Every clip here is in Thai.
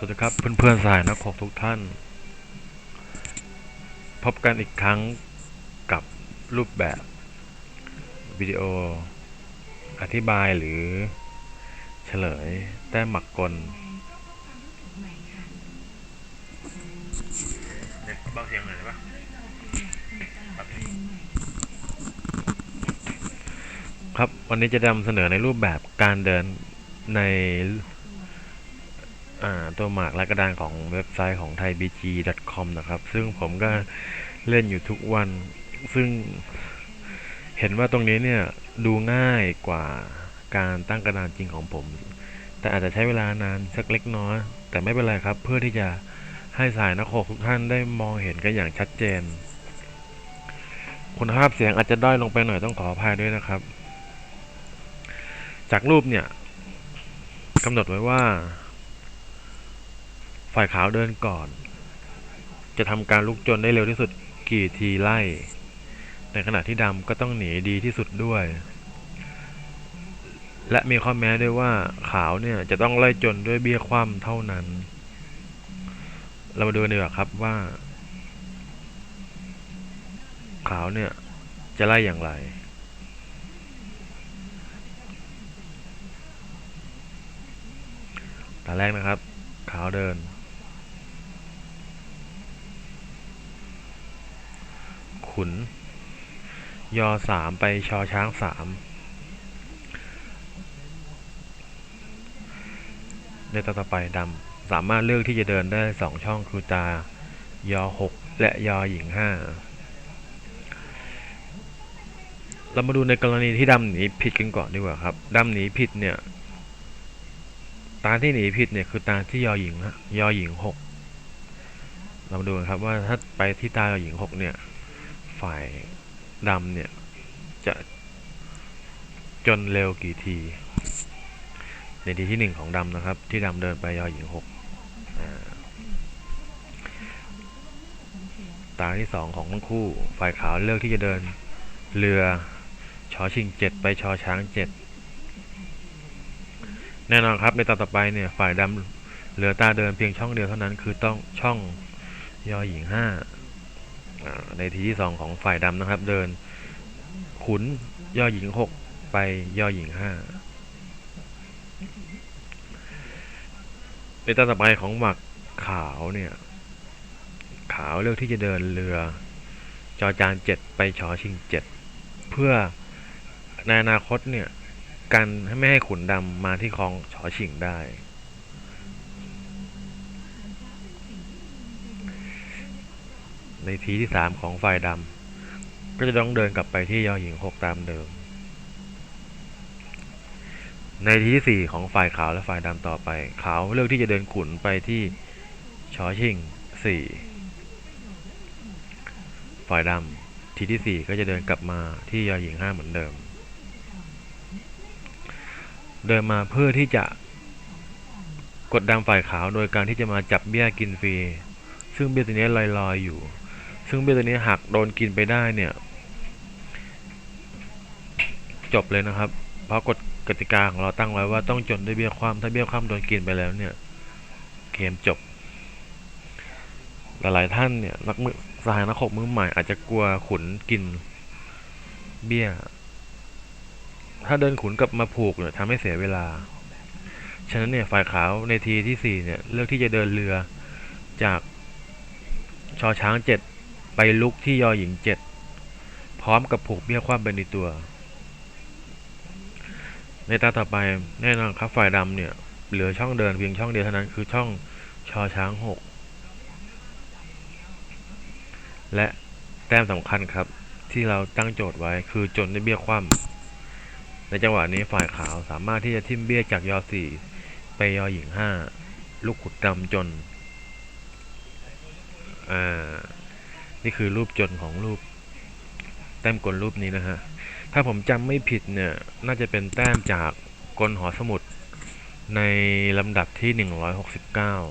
สวัสดีครับเพื่อนๆสายนักขกทุกท่าน พบกันอีกครั้งกับรูปแบบวิดีโอ อธิบายหรือเฉลยแต้มหมักกลเบาเสียงหน่อยได้ปะครับวันนี้จะนำเสนอในรูปแบบการเดินในอ่า ตัวหมากและกระดานของเว็บไซต์ของ thaibg.com นะครับ ซึ่งผมก็เล่นอยู่ทุกวัน ซึ่งเห็นว่าตรงนี้เนี่ยดูง่ายกว่าการตั้งกระดานจริงของผม แต่อาจจะใช้เวลานานสักเล็กน้อย แต่ไม่เป็นไรครับ เพื่อที่จะให้สายนักโขกทุกท่านได้มองเห็นกันอย่างชัดเจน คุณภาพเสียงอาจจะด้อยลงไปหน่อยต้องขออภัยด้วยนะครับ จากรูปเนี่ยกำหนดไว้ว่า ฝ่ายขาวเดินก่อน จะทำการลุกจนได้เร็วที่สุดกี่ทีไล่ ในขณะที่ดำก็ต้องหนีดีที่สุดด้วย และมีข้อแม้ด้วยว่าขาวเนี่ยจะต้องไล่จนด้วยเบี้ยคว่ำเท่านั้น เรามาดูกันดีกว่าครับว่า ขาวเนี่ยจะไล่อย่างไรตาแรกนะครับ ขาวเดิน ขุน ยอสามไปชอช้างสามในตอนต่อไปดำสามารถเลือกที่จะเดินได้สองช่องคือตา ยอหกและยอหญิงห้าเรามาดูในกรณีที่ดำหนีผิดกันก่อนดีกว่าครับดำหนีผิดเนี่ย ตาที่หนีผิดเนี่ยคือตาที่ยอหญิงฮะยอหญิงหกเรามาดูกันครับว่าถ้าไปที่ตายอหญิงหกเนี่ย ฝ่ายดำเนี่ย จะจนเร็วกี่ที ในทีที่หนึ่งของดำนะครับ ที่ดำเดินไปยอหญิงหกตาที่สองของทั้งคู่ ฝ่ายขาวเลือกที่จะเดินเรือชอชิงเจ็ดไปชอช้างเจ็ดแน่นอนครับในตอนต่อไปเนี่ยฝ่ายดำเหลือตาเดินเพียงช่องเดียวเท่านั้นคือต้องช่องยอหญิงห้า ในทีที่สองของฝ่ายดำนะครับ เดิน ขุนย่อหญิงหกไปย่อหญิงห้าในตอนต่อไปของหมักขาวเนี่ย ขาวเลือกที่จะเดินเรือจอจานเจ็ดไปชอชิงเจ็ดเพื่อในอนาคตเนี่ย กันให้ไม่ให้ขุนดำมาที่คลองชอชิงได้ ในทีที่สามของฝ่ายดำก็จะต้องเดินกลับไปที่ยอหญิงหกตามเดิม ในทีที่สี่ของฝ่ายขาวและฝ่ายดำต่อไป ขาวเลือกที่จะเดินขุนไปที่ชอชิงสี่ฝ่ายดำทีที่สี่ก็จะเดินกลับมาที่ยอหญิงห้าเหมือนเดิม เดินมาเพื่อที่จะกดดันฝ่ายขาวโดยการที่จะมาจับเบี้ยกินฟรี ซึ่งเบี้ยตัวนี้ลอยๆอยู่ ซึ่งเบี้ยตัวนี้หักโดนกินไปได้เนี่ย จบเลยนะครับ เพราะกฎกติกาของเราตั้งไว้ว่าต้องจนด้วยเบี้ยความถ้าเบี้ยความโดนกินไปแล้วเนี่ยเกมจบ หลายๆท่านเนี่ยนักมือสหายนักขบมือใหม่อาจจะกลัวขุนกินเบี้ย ถ้าเดินขุนกลับมาผูกเนี่ยทำให้เสียเวลา ฉะนั้นเนี่ยฝ่ายขาวในทีที่สี่เนี่ย เลือกที่จะเดินเรือจากชอช้างเจ็ด ไปลุกที่ยอหญิงเจ็ดพร้อมกับผูกเบี้ยความเป็นในตัว ในตาต่อไปแน่นอนครับฝ่ายดำเนี่ยเหลือช่องเดินเพียงช่องเดียวเท่านั้นคือช่องชอช้างหกและแต้มสำคัญครับที่เราตั้งโจทย์ไว้คือจนด้เบี้ยคว่ำในจังหวะนี้ฝ่ายขาวสามารถที่จะทิ่มเบี้ยจากยอสี่ไปยอหญิงห้าลูกขุดดำจนอ่า นี่คือรูปจนของรูป แต้มกลรูปนี้นะฮะ ถ้าผมจำไม่ผิดเนี่ย น่าจะเป็นแต้มจากกลหอสมุดในลำดับที่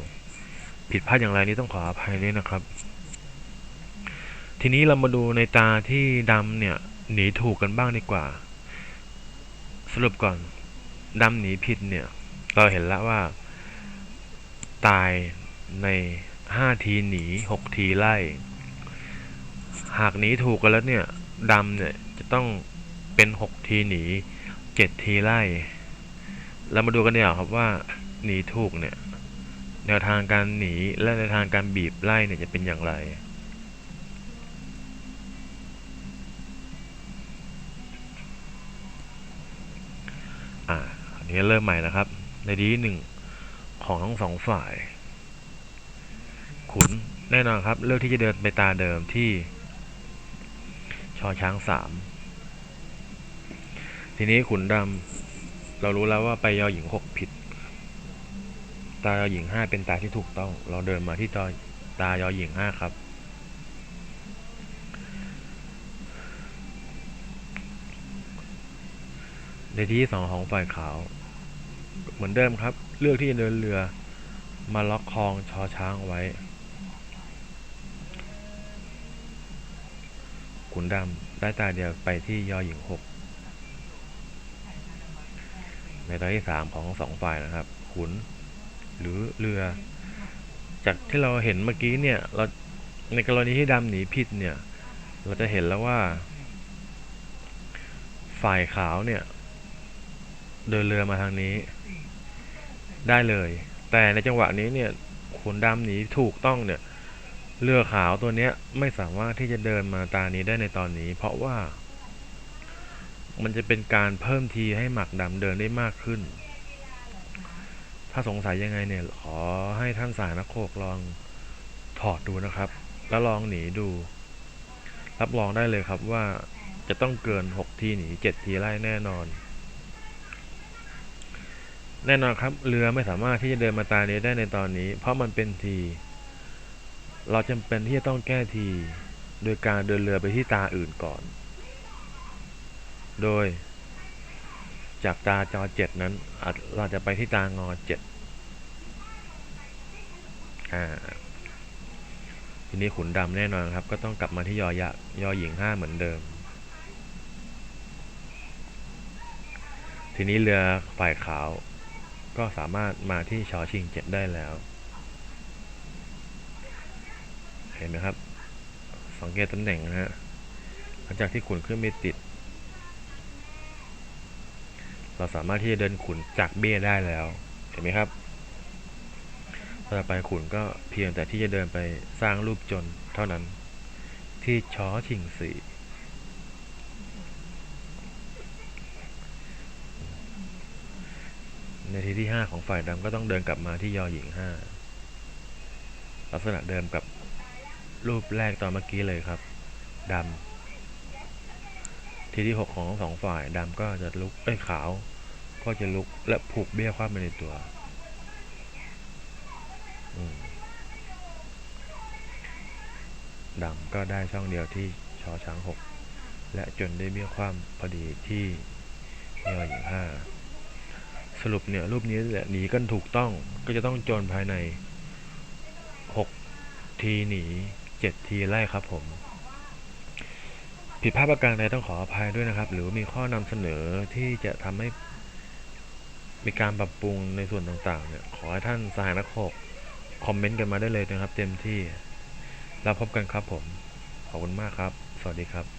169 ผิดพลาดอย่างไรนี่ต้องขออภัยด้วยนะครับ ทีนี้เรามาดูในตาที่ดำเนี่ย หนีถูกกันบ้างดีกว่า สรุปก่อนดำหนีผิดเนี่ย เราเห็นแล้วว่า ตายในห้าทีหนีหกทีไล่ หากหนีถูกกันแล้วเนี่ยดำเนี่ยจะต้องเป็นหกทีหนีเจ็ดทีไล่เรามาดูกันเดียวครับว่าหนีถูกเนี่ยแนวทางการหนีและแนวทางการบีบไล่เนี่ยจะเป็นอย่างไร อ่าอันนี้เริ่มใหม่นะครับ ในดีหนึ่งของทั้งสองฝ่าย ขุนแน่นอนครับ เลือกที่จะเดินไปตาเดิมที่ ชอช้างสามทีนี้ขุนดำเรารู้แล้วว่าไปยอหญิงหกผิด ตายอหญิงห้าเป็นตาที่ถูกต้อง เราเดินมาที่ตาตายอหญิงห้าครับ ในที่สองของฝ่ายขาว เหมือนเดิมครับ เลือกที่จะเดินเรือมาล็อกคลองชอช้างไว้ ขุนดำได้ตาเดียวไปที่ยอหญิงหกในตอนที่สามของสองฝ่ายนะครับ ขุน หรือเรือ จากที่เราเห็นเมื่อกี้เนี่ย เราในกรณีที่ดำหนีผิดเนี่ย เราจะเห็นแล้วว่า ฝ่ายขาวเนี่ย เดินเรือมาทางนี้ ได้เลย แต่ในจังหวะนี้เนี่ยขุนดำหนีถูกต้องเนี่ย เรือขาวตัวเนี้ยไม่สามารถที่จะเดินมาตานี้ได้ในตอนนี้ เพราะว่า มันจะเป็นการเพิ่มทีให้หมักดำเดินได้มากขึ้น ถ้าสงสัยยังไงเนี่ย ขอให้ท่านสายนักโขกลองถอดดูนะครับ แล้วลองหนีดู รับรองได้เลยครับว่าจะต้องเกินหกทีหนีเจ็ดทีไล่แน่นอน แน่นอนครับ เรือไม่สามารถที่จะเดินมาตานี้ได้ในตอนนี้ เพราะมันเป็นที เราจำเป็นที่จะต้องแก้ที โดยการเดินเรือไปที่ตาอื่นก่อน โดย จากตาจอเจ็ดนั้นอาจเราจะไปที่ตางอเจ็ดอ่าทีนี้ขุนดำแน่นอนครับ ก็ต้องกลับมาที่ยอยะยอหญิงห้าเหมือนเดิม ทีนี้เรือฝ่ายขาว ก็สามารถมาที่ชอชิงเจ็ดได้แล้ว เห็นไหมครับ สังเกตตำแหน่งนะฮะหลังจากที่ขุนขึ้นไม่ติด เราสามารถที่จะเดินขุนจากเบี้ยได้แล้ว เห็นไหมครับต่อไปขุนก็เพียงแต่ที่จะเดินไปสร้างรูปจนเท่านั้น ที่ช้อชิงสีในทีที่ห้าของฝ่ายดำก็ต้องเดินกลับมาที่ยอหญิงห้าลักษณะเดิมกับ รูปแรกตอนเมื่อกี้เลยครับดำทีที่หกของสองฝ่ายดำก็จะลุกเอ้ยขาว ก็จะลุกและผูกเบี้ยคว่ำไปในตัวดำก็ได้ช่องเดียวที่ชอช้างหกและจนได้เบี้ยคว่ำพอดีที่ยอหญิงห้าสรุปเนี่ยรูปนี้แหละหนีกันถูกต้องก็จะต้องโจรภายในหกทีหนี เจ็ดทีไร่ครับผม ผิดพลาดประการใดต้องขออภัยด้วยนะครับ หรือมีข้อนำเสนอที่จะทำให้มีการปรับปรุงในส่วนต่างๆ เนี่ย ขอให้ท่านสหายนักโขกคอมเมนต์กันมาได้เลยนะครับ เต็มที่ แล้วพบกันครับผม ขอบคุณมากครับ สวัสดีครับ